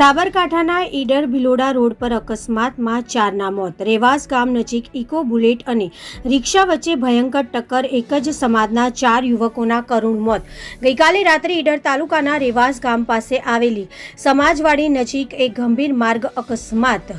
સાબરકાંઠાના ઈડર ભિલોડા રોડ પર અકસ્માતમાં ચારના મોત. રેવાસ ગામ નજીક ઇકો બુલેટ અને રિક્ષા વચ્ચે ભયંકર ટક્કર, એક જ સમાજના ચાર યુવકોના કરુણ મોત. ગઈકાલે રાત્રે ઈડર તાલુકાના રેવાસ ગામ પાસે આવેલી સમાજવાડી નજીક એક ગંભીર માર્ગ અકસ્માત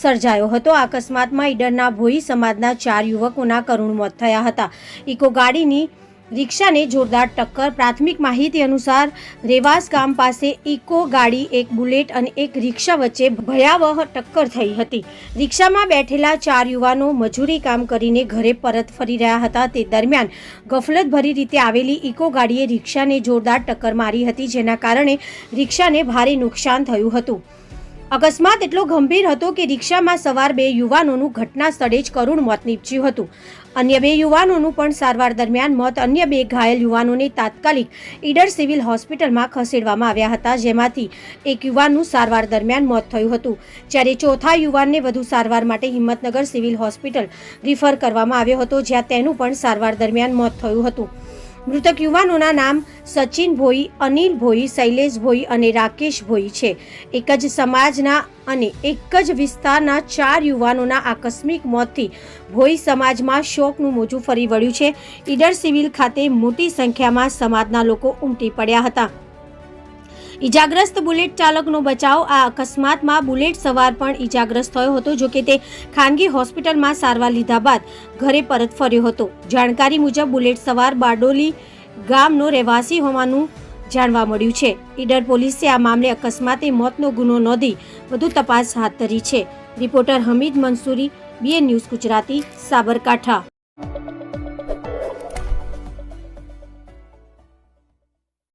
સર્જાયો હતો. આ અકસ્માતમાં ઈડરના ભોઈ સમાજના ચાર યુવકોના કરુણ મોત થયા હતા. ઇકો ગાડીની રિક્ષાને જોરદાર ટક્કર. પ્રાથમિક માહિતી અનુસાર, રેવાસ ગામ પાસે ઇકો ગાડી, એક બુલેટ અને એક રિક્ષા વચ્ચે ભયાવહ ટક્કર થઈ હતી. રિક્ષામાં બેઠેલા ચાર યુવાનો મજૂરી કામ કરીને ઘરે પરત ફરી રહ્યા હતા. તે દરમિયાન ગફલતભરી રીતે આવેલી ઇકો ગાડીએ રિક્ષાને જોરદાર ટક્કર મારી હતી, જેના કારણે રિક્ષાને ભારે નુકસાન થયું હતું. અકસ્માત એટલો ગંભીર હતો કે રિક્ષામાં સવાર બે યુવાનોનું ઘટના સ્થળે જ કરુણ મોત નીપજ્યું હતું. અન્ય બે યુવાનોનું પણ સારવાર દરમિયાન મોત, અન્ય બે ઘાયલ યુવાનોને તાત્કાલિક ઈડર સિવિલ હોસ્પિટલમાં ખસેડવામાં આવ્યા હતા, જેમાંથી એક યુવાનનું સારવાર દરમિયાન મોત થયું હતું. જ્યારે ચોથા યુવાનને વધુ સારવાર માટે હિંમતનગર સિવિલ હોસ્પિટલ રિફર કરવામાં આવ્યો હતો, જ્યાં તેનું પણ સારવાર દરમિયાન મોત થયું હતું. મૃતક યુવાનોના નામ સચિન ભોઈ અનિલ ભોઈ શૈલેષ ભોઈ અને રાકેશ ભોઈ છે. એક જ સમાજના અને એક જ વિસ્તારના ચાર યુવાનોના આકસ્મિક મોતથી ભોઈ સમાજમાં શોકનું મોજું ફરી વળ્યું છે. ઈડર સિવિલ ખાતે મોટી સંખ્યામાં સમાજના લોકો ઉમટી પડ્યા હતા. ઈજાગ્રસ્ત બુલેટ ચાલકનો બચાવ. આ અકસ્માતમાં બુલેટ સવાર પણ ઈજાગ્રસ્ત થયો હતો જોકે તે ખાનગી હોસ્પિટલમાં સારવાર લીધા બાદ ઘરે પરત ફર્યો હતો. જાણકારી મુજબ બુલેટ સવાર બારડોલી ગામનો રહેવાસી હોવાનું જાણવા મળ્યું છે. ઈડર પોલીસે આ મામલે અકસ્માતે મોતનો ગુનો નોંધી વધુ તપાસ હાથ ધરી છે. Reporter Hamid Mansuri, BN news Gujarati, Sabarkantha.